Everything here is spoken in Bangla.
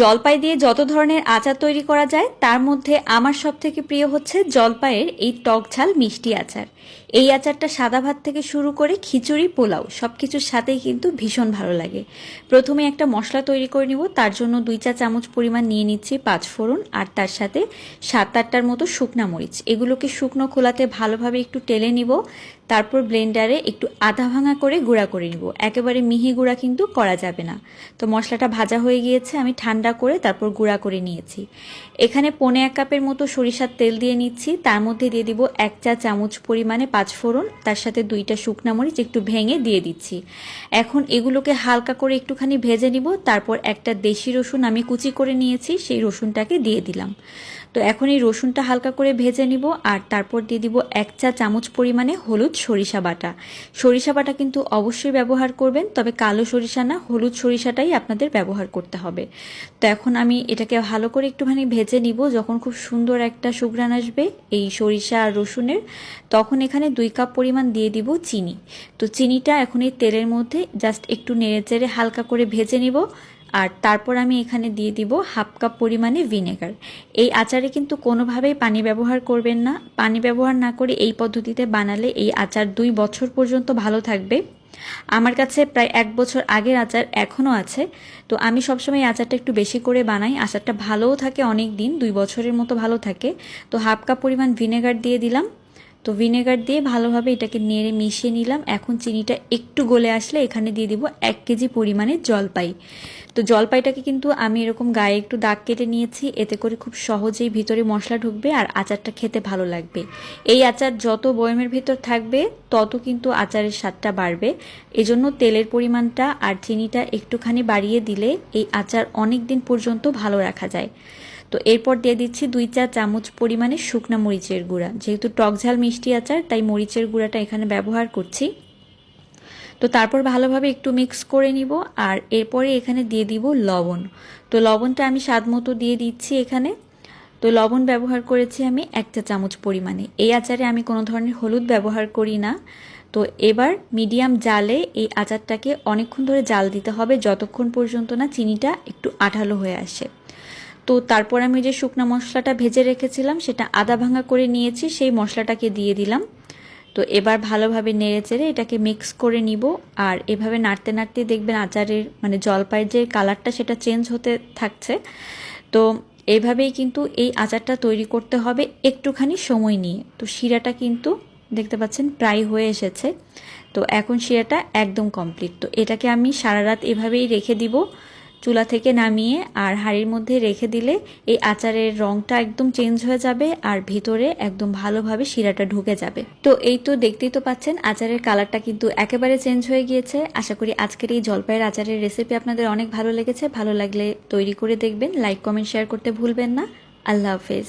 জলপাই দিয়ে যত ধরনের আচার তৈরি করা যায়, তার মধ্যে আমার সব থেকে প্রিয় হচ্ছে জলপাইয়ের এই টক ঝাল মিষ্টি আচার। এই আচারটা সাদা ভাত থেকে শুরু করে খিচুড়ি, পোলাও সব কিছুর সাথেই কিন্তু ভীষণ ভালো লাগে। প্রথমে একটা মশলা তৈরি করে নিব, তার জন্য দুই চা চামচ পরিমাণ নিয়ে নিচ্ছি পাঁচ ফোড়ন আর তার সাথে সাত আটটার মতো শুকনা মরিচ। এগুলোকে শুকনো খোলাতে ভালোভাবে একটু টেলে নিব, তারপর ব্লেন্ডারে একটু আধা ভাঙা করে গুঁড়া করে নিব। একেবারে মিহি গুঁড়া কিন্তু করা যাবে না। তো মশলাটা ভাজা হয়ে গিয়েছে, আমি ঠান্ডা করে তারপর গুঁড়া করে নিয়েছি। এখানে পোনে এক কাপের মতো সরিষার তেল দিয়ে নিচ্ছি। তার মধ্যে দিয়ে দিব এক চা চামচ পরিমাণে পাঁচ ফোড়ন। তার সাথে দুইটা শুকনা মরিচ একটু ভেঙে দিয়ে দিচ্ছি। এখন এগুলোকে হালকা করে একটুখানি ভেজে নিব। তারপর একটা দেশি রসুন আমি কুচি করে নিয়েছি। সেই রসুনটাকে দিয়ে দিলাম। তো এখন এই রসুনটা হালকা করে ভেজে নিব আর তারপর দিয়ে দিব এক চা চামচ পরিমাণে হলুদ সরিষা বাটা। সরিষা বাটা কিন্তু অবশ্যই ব্যবহার করবেন, তবে কালো সরিষা না, হলুদ সরিষাটাই আপনাদের ব্যবহার করতে হবে। তো এখন আমি এটাকে ভালো করে একটুখানি ভেজে নিব, যখন খুব সুন্দর একটা সুঘ্রাণ আসবে এই সরিষা আর রসুনের, তখন এখানে দুই কাপ পরিমাণ দিয়ে দিব চিনি। তো চিনিটা এখন এই তেলের মধ্যে জাস্ট একটু নেড়ে চেড়ে হালকা করে ভেজে নিব। আর তারপর আমি এখানে দিয়ে দিব হাফ কাপ পরিমাণে ভিনেগার। এই আচারে কিন্তু কোনোভাবেই পানি ব্যবহার করবেন না। পানি ব্যবহার না করে এই পদ্ধতিতে বানালে এই আচার দুই বছর পর্যন্ত ভালো থাকবে। আমার কাছে প্রায় এক বছর আগের আচার এখনও আছে। তো আমি সবসময় আচারটা একটু বেশি করে বানাই। আচারটা ভালোও থাকে অনেক দিন দুই বছরের মতো ভালো থাকে। তো হাফ কাপ পরিমাণ ভিনেগার দিয়ে দিলাম। তো ভিনেগার দিয়ে ভালোভাবে এটাকে নেড়ে মিশিয়ে নিলাম। এখন চিনিটা একটু গলে আসলে এখানে দিয়ে দিব এক কেজি পরিমাণে জলপাই। তো জলপাইটাকে কিন্তু আমি এরকম গায়ে একটু দাগ কেটে নিয়েছি, এতে করে খুব সহজেই ভিতরে মশলা ঢুকবে আর আচারটা খেতে ভালো লাগবে। এই আচার যত বয়মের ভিতর থাকবে, তত কিন্তু আচারের স্বাদটা বাড়বে। এজন্য তেলের পরিমাণটা আর চিনিটা একটুখানি বাড়িয়ে দিলে এই আচার অনেক দিন পর্যন্ত ভালো রাখা যায়। তো এরপর দিয়ে দিচ্ছি দুই চা চামচ পরিমাণে শুকনা মরিচের গুঁড়া। যেহেতু টক ঝাল মিষ্টি আচার, তাই মরিচের গুঁড়াটা এখানে ব্যবহার করছি। তো তারপর ভালোভাবে একটু মিক্স করে নিব আর এরপরে এখানে দিয়ে দিব লবণ। তো লবণটা আমি স্বাদ মতো দিয়ে দিচ্ছি এখানে। তো লবণ ব্যবহার করেছি আমি একটা চামচ পরিমাণে। এই আচারে আমি কোনো ধরনের হলুদ ব্যবহার করি না। তো এবার মিডিয়াম জালে এই আচারটাকে অনেকক্ষণ ধরে জাল দিতে হবে, যতক্ষণ পর্যন্ত না চিনিটা একটু আঠালো হয়ে আসে। তো তারপর আমি যে শুকনো মশলাটা ভেজে রেখেছিলাম, সেটা আদা ভাঙা করে নিয়েছি, সেই মশলাটাকে দিয়ে দিলাম। তো এবার ভালোভাবে নেড়ে চেড়ে এটাকে মিক্স করে নিব। আর এভাবে নাড়তে নাড়তে দেখবেন আচারের মানে জলপাইয়ের যে কালারটা, সেটা চেঞ্জ হতে থাকছে। তো এইভাবেই কিন্তু এই আচারটা তৈরি করতে হবে একটুখানি সময় নিয়ে। তো শিরাটা কিন্তু দেখতে পাচ্ছেন প্রায় হয়ে এসেছে। তো এখন শিরাটা একদম কমপ্লিট। তো এটাকে আমি সারা রাত এভাবেই রেখে দিব। চুলা থেকে নামিয়ে আর হাঁড়ির মধ্যে রেখে দিলে এই আচারের রংটা একদম চেঞ্জ হয়ে যাবে আর ভিতরে একদম ভালোভাবে শিরাটা ঢুকে যাবে। তো এই তো দেখতেই তো পাচ্ছেন, আচারের কালারটা কিন্তু একেবারে চেঞ্জ হয়ে গিয়েছে। আশা করি আজকের এই জলপাইয়ের আচারের রেসিপি আপনাদের অনেক ভালো লেগেছে। ভালো লাগলে তৈরি করে দেখবেন লাইক কমেন্ট শেয়ার করতে ভুলবেন না। আল্লাহ হাফেজ।